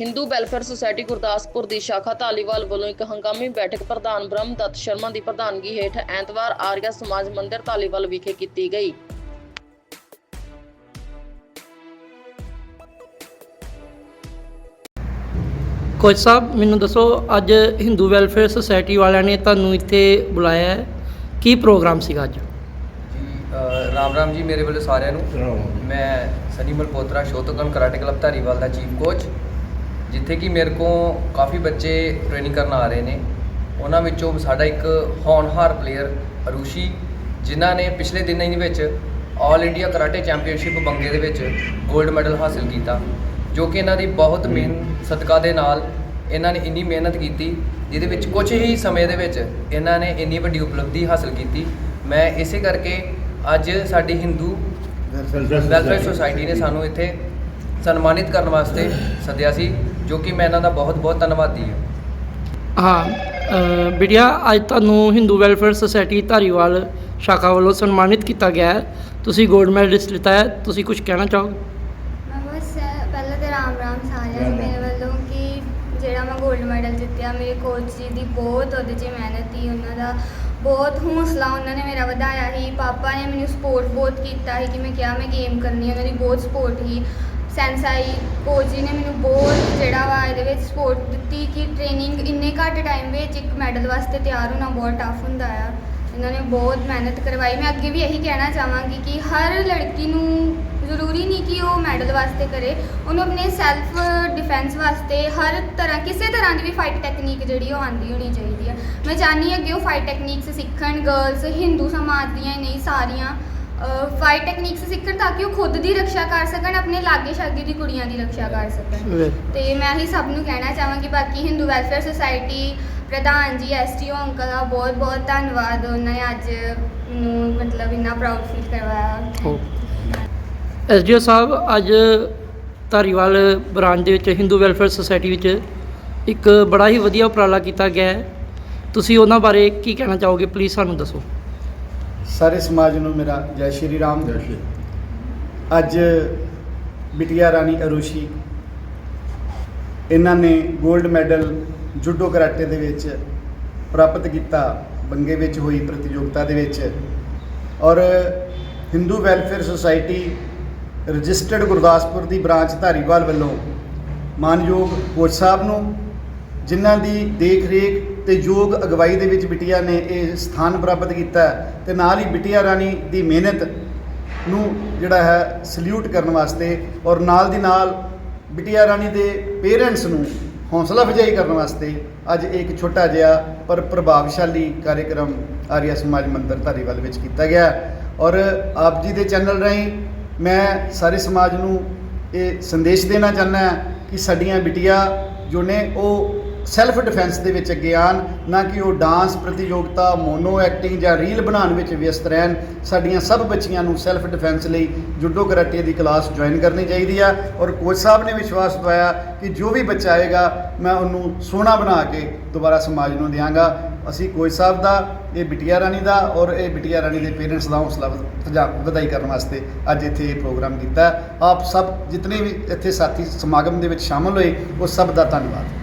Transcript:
Hindu welfare society Gurdaspur ਦੀ ਸ਼ਾਖਾ ਧਾਲੀਵਾਲ ਵੱਲੋਂ ਇੱਕ ਹੰਗਾਮੀ ਬੈਠਕ ਪ੍ਰਧਾਨ ਬ੍ਰਹਮ ਦੱਤ ਸ਼ਰਮਾ ਦੀ ਪ੍ਰਧਾਨਗੀ ਹੇਠ ਐਤਵਾਰ ਆਰੀਆ ਸਮਾਜ ਮੰਦਿਰ ਧਾਲੀਵਾਲ ਵਿਖੇ ਕੀਤੀ ਗਈ। ਕੋਚ ਸਾਹਿਬ ਮੈਨੂੰ ਦੱਸੋ ਅੱਜ ਹਿੰਦੂ ਵੈਲਫੇਅਰ ਸੁਸਾਇਟੀ ਵਾਲਿਆਂ ਨੇ ਤੁਹਾਨੂੰ ਇੱਥੇ ਬੁਲਾਇਆ ਹੈ। ਕੀ ਪ੍ਰੋਗਰਾਮ ਸੀਗਾ ਅੱਜ? ਰਾਮ ਰਾਮ ਜੀ ਮੇਰੇ ਵੱਲੋਂ ਸਾਰਿਆਂ ਨੂੰ। ਮੈਂ Sunny Malhotra shotokan karate club Dhariwal ਦਾ ਚੀਫ ਕੋਚ। ਜਿੱਥੇ ਕਿ ਮੇਰੇ ਕੋਲ ਕਾਫੀ ਬੱਚੇ ਟ੍ਰੇਨਿੰਗ ਕਰਨ ਆ ਰਹੇ ਨੇ। ਉਹਨਾਂ ਵਿੱਚੋਂ ਸਾਡਾ ਇੱਕ ਹੋਣਹਾਰ ਪਲੇਅਰ ਅਰੂਸ਼ੀ ਜਿਨ੍ਹਾਂ ਨੇ ਪਿਛਲੇ ਦਿਨਾਂ ਦੇ ਵਿੱਚ ਆਲ ਇੰਡੀਆ ਕਰਾਟੇ ਚੈਂਪੀਅਨਸ਼ਿਪ ਬੰਗੇ ਦੇ ਵਿੱਚ 골ਡ ਮੈਡਲ ਹਾਸਲ ਕੀਤਾ ਜੋ ਕਿ ਇਹਨਾਂ ਦੀ ਬਹੁਤ ਮਿਹਨਤ ਸਦਕਾ ਦੇ ਨਾਲ ਇਹਨਾਂ ਨੇ ਇੰਨੀ ਮਿਹਨਤ ਕੀਤੀ ਜਿਹਦੇ ਵਿੱਚ ਕੁਝ ਹੀ ਸਮੇਂ ਦੇ ਵਿੱਚ ਇਹਨਾਂ ਨੇ ਇੰਨੀ ਵੱਡੀ ਉਪਲਬਧੀ ਹਾਸਲ ਕੀਤੀ। ਮੈਂ ਇਸੇ ਕਰਕੇ ਅੱਜ ਸਾਡੀ ਹਿੰਦੂ ਵੈਲਫੇਅਰ ਸੁਸਾਇਟੀ ਨੇ ਸਾਨੂੰ ਇੱਥੇ ਸਨਮਾਨਿਤ ਕਰਨ ਵਾਸਤੇ ਸੱਦਿਆ ਸੀ। ਜੋ ਕਿ ਮੈਂ ਇਹਨਾਂ ਦਾ ਬਹੁਤ ਬਹੁਤ ਧੰਨਵਾਦੀ ਹਾਂ। ਹਾਂ ਬਿਟਿਆ ਅੱਜ ਤੁਹਾਨੂੰ ਹਿੰਦੂ ਵੈਲਫੇਅਰ ਸੁਸਾਇਟੀ ਧਾਰੀਵਾਲ ਸ਼ਾਖਾ ਵੱਲੋਂ ਸਨਮਾਨਿਤ ਕੀਤਾ ਗਿਆ ਹੈ। ਤੁਸੀਂ 골ਡ ਮੈਡਲਿਸਟ ਲਿੱਤਾ ਹੈ। ਤੁਸੀਂ ਕੁਝ ਕਹਿਣਾ ਚਾਹੋਗੇ? ਮੈਂ ਬਸ ਪਹਿਲਾਂ ਤੇ ਰਾਮ ਰਾਮ ਸਾਰਿਆਂ ਨੂੰ ਮੇਰੇ ਵੱਲੋਂ ਕਿ ਜਿਹੜਾ ਮੈਂ 골ਡ ਮੈਡਲ ਜਿੱਤਿਆ ਮੇਰੇ ਕੋਚ ਜੀ ਦੀ ਬਹੁਤ ਉਹਦੇ 'ਚ ਮਿਹਨਤ ਸੀ ਉਹਨਾਂ ਦਾ ਬਹੁਤ ਹੌਸਲਾ ਉਹਨਾਂ ਨੇ ਮੇਰਾ ਵਧਾਇਆ ਸੀ। ਪਾਪਾ ਨੇ ਮੈਨੂੰ ਸਪੋਰਟ ਬਹੁਤ ਕੀਤਾ ਸੀ ਕਿ ਮੈਂ ਕਿਹਾ ਮੈਂ ਗੇਮ ਕਰਨੀ ਉਹਨਾਂ ਦੀ ਬਹੁਤ ਸਪੋਰਟ ਸੀ। ਸੈਂਸਾਈ ਕੋਚ ਜੀ ਨੇ ਮੈਨੂੰ ਬਹੁਤ ਜਿਹੜਾ ਵਾ ਇਹਦੇ ਵਿੱਚ ਸਪੋਰਟ ਦਿੱਤੀ ਕਿ ਟ੍ਰੇਨਿੰਗ ਇੰਨੇ ਘੱਟ ਟਾਈਮ ਵਿੱਚ ਇੱਕ ਮੈਡਲ ਵਾਸਤੇ ਤਿਆਰ ਹੋਣਾ ਬਹੁਤ ਟਫ ਹੁੰਦਾ ਆ। ਇਹਨਾਂ ਨੇ ਬਹੁਤ ਮਿਹਨਤ ਕਰਵਾਈ। ਮੈਂ ਅੱਗੇ ਵੀ ਇਹੀ ਕਹਿਣਾ ਚਾਹਾਂਗੀ ਕਿ ਹਰ ਲੜਕੀ ਨੂੰ ਜ਼ਰੂਰੀ ਨਹੀਂ ਕਿ ਉਹ ਮੈਡਲ ਵਾਸਤੇ ਕਰੇ। ਉਹਨੂੰ ਆਪਣੇ ਸੈਲਫ ਡਿਫੈਂਸ ਵਾਸਤੇ ਹਰ ਤਰ੍ਹਾਂ, ਕਿਸੇ ਤਰ੍ਹਾਂ ਦੀ ਵੀ ਫਾਈਟ ਟੈਕਨੀਕ ਜਿਹੜੀ ਉਹ ਆਂਦੀ ਹੋਣੀ ਚਾਹੀਦੀ ਹੈ ਮੈਂ ਚਾਹਨੀ ਅੱਗੇ ਉਹ ਫਾਈਟ ਟੈਕਨੀਕਸ ਸਿੱਖਣ। ਗਰਲਸ ਹਿੰਦੂ ਸਮਾਜ ਦੀਆਂ ਹੀ ਨਹੀਂ, ਸਾਰੀਆਂ। ਫਾਈਟ ਟੈਕਨੀਕਸ ਸਿੱਖਣ ਤਾਂ ਕਿ ਉਹ ਖੁਦ ਦੀ ਰੱਖਿਆ ਕਰ ਸਕਣ ਆਪਣੇ ਲਾਗੇ ਸ਼ਾਗੇ ਦੀ ਕੁੜੀਆਂ ਦੀ ਰੱਖਿਆ ਕਰ ਸਕਣ। ਤੇ ਮੈਂ ਹੀ ਸਭ ਨੂੰ ਕਹਿਣਾ ਚਾਹਾਂਗੀ ਬਾਕੀ ਹਿੰਦੂ ਵੈਲਫੇਅਰ ਸੁਸਾਇਟੀ ਪ੍ਰਧਾਨ ਜੀ ਐਸਟੀਓ ਅੰਕਲ ਦਾ ਬਹੁਤ ਬਹੁਤ ਧੰਨਵਾਦ। ਉਹਨਾਂ ਨੇ ਅੱਜ ਨੂੰ ਮਤਲਬ ਇੰਨਾ ਪ੍ਰਾਊਡ ਫੀਲ ਕਰਵਾਇਆ। ਐਸਡੀਓ ਸਾਹਿਬ ਅੱਜ ਧਾਰੀਵਾਲ ਬ੍ਰਾਂਚ ਦੇ ਵਿੱਚ ਹਿੰਦੂ ਵੈਲਫੇਅਰ ਸੁਸਾਇਟੀ ਵਿੱਚ ਇੱਕ ਬੜਾ ਹੀ ਵਧੀਆ ਉਪਰਾਲਾ ਕੀਤਾ ਗਿਆ ਹੈ। ਤੁਸੀਂ ਉਹਨਾਂ ਬਾਰੇ ਕੀ ਕਹਿਣਾ ਚਾਹੋਗੇ? ਪਲੀਜ਼ ਸਾਨੂੰ ਦੱਸੋ। ਸਾਰੇ ਸਮਾਜ ਨੂੰ ਮੇਰਾ ਜੈ ਸ਼੍ਰੀ ਰਾਮ। ਅੱਜ ਬਿਟਿਆ ਰਾਣੀ ਅਰੂਸ਼ੀ ਇਹਨਾਂ ਨੇ 골ਡ ਮੈਡਲ ਜੂਡੋ ਕਰਾਟੇ ਦੇ ਵਿੱਚ ਪ੍ਰਾਪਤ ਕੀਤਾ ਬੰਗੇ ਵਿੱਚ ਹੋਈ ਪ੍ਰਤੀਯੋਗਤਾ ਦੇ ਵਿੱਚ। ਔਰ Hindu welfare society registered Gurdaspur ਦੀ ਬ੍ਰਾਂਚ ਧਾਰੀਵਾਲ ਵੱਲੋਂ ਮਾਨਯੋਗ ਕੋਚ ਸਾਹਿਬ ਨੂੰ ਜਿਨ੍ਹਾਂ ਦੀ ਦੇਖ ਰੇਖ ਤੇ ਯੋਗ ਅਗਵਾਈ ਦੇ ਵਿੱਚ ਬਿਟਿਆ ਨੇ ਇਹ ਸਥਾਨ ਪ੍ਰਾਪਤ ਕੀਤਾ ਹੈ ਤੇ ਨਾਲ ਹੀ ਬਿਟਿਆ ਰਾਣੀ ਦੀ ਮਿਹਨਤ ਨੂੰ ਜਿਹੜਾ ਹੈ ਸਲੂਟ ਕਰਨ ਵਾਸਤੇ ਔਰ ਨਾਲ ਦੀ ਨਾਲ ਬਿਟਿਆ ਰਾਣੀ ਦੇ ਪੇਰੈਂਟਸ ਨੂੰ ਹੌਸਲਾ ਅਫਜ਼ਾਈ ਕਰਨ ਵਾਸਤੇ ਅੱਜ ਇੱਕ ਛੋਟਾ ਜਿਹਾ ਪਰ ਪ੍ਰਭਾਵਸ਼ਾਲੀ ਕਾਰਜਕ੍ਰਮ ਆਰੀਆ ਸਮਾਜ ਮੰਦਰ ਧਾਰੀਵਾਲ ਵਿੱਚ ਕੀਤਾ ਗਿਆ ਔਰ ਆਪ ਜੀ ਦੇ ਚੈਨਲ ਰਾਹੀਂ ਮੈਂ ਸਾਰੇ ਸਮਾਜ ਨੂੰ ਇਹ ਸੰਦੇਸ਼ ਦੇਣਾ ਚਾਹੁੰਦਾ ਕਿ ਸਾਡੀਆਂ ਬਿਟੀਆਂ ਜੋ ਨੇ ਉਹ ਸੈਲਫ ਡਿਫੈਂਸ ਦੇ ਵਿੱਚ ਅੱਗੇ ਆਉਣ, ਨਾ ਕਿ ਉਹ ਡਾਂਸ ਪ੍ਰਤੀਯੋਗਤਾ ਮੋਨੋ ਐਕਟਿੰਗ ਜਾਂ ਰੀਲ ਬਣਾਉਣ ਵਿੱਚ ਵਿਅਸਤ ਰਹਿਣ, ਸਾਡੀਆਂ ਸਭ ਬੱਚੀਆਂ ਨੂੰ ਸੈਲਫ ਡਿਫੈਂਸ ਲਈ ਜੁੱਡੋ ਕਰਾਟੇ ਦੀ ਕਲਾਸ ਜੁਆਇਨ ਕਰਨੀ ਚਾਹੀਦੀ ਆ। ਔਰ ਕੋਚ ਸਾਹਿਬ ਨੇ ਵਿਸ਼ਵਾਸ ਦਵਾਇਆ ਕਿ ਜੋ ਵੀ ਬੱਚਾ ਆਏਗਾ, ਮੈਂ ਉਹਨੂੰ ਸੋਹਣਾ ਬਣਾ ਕੇ ਦੁਬਾਰਾ ਸਮਾਜ ਨੂੰ ਦਿਆਂਗਾ। ਅਸੀਂ ਕੋਚ ਸਾਹਿਬ ਦਾ, ਇਹ ਬਿਟਿਆ ਰਾਣੀ ਦਾ ਔਰ ਇਹ ਬਿਟਿਆ ਰਾਣੀ ਦੇ ਪੇਰੈਂਟਸ ਦਾ ਹੌਸਲਾ ਵਧਾਈ ਕਰਨ ਵਾਸਤੇ ਅੱਜ ਇੱਥੇ ਇਹ ਪ੍ਰੋਗਰਾਮ ਕੀਤਾ। ਆਪ ਸਭ ਜਿਤਨੇ ਵੀ ਇੱਥੇ ਸਾਥੀ ਸਮਾਗਮ ਦੇ ਵਿੱਚ ਸ਼ਾਮਲ ਹੋਏ, ਉਹ ਸਭ ਦਾ ਧੰਨਵਾਦ।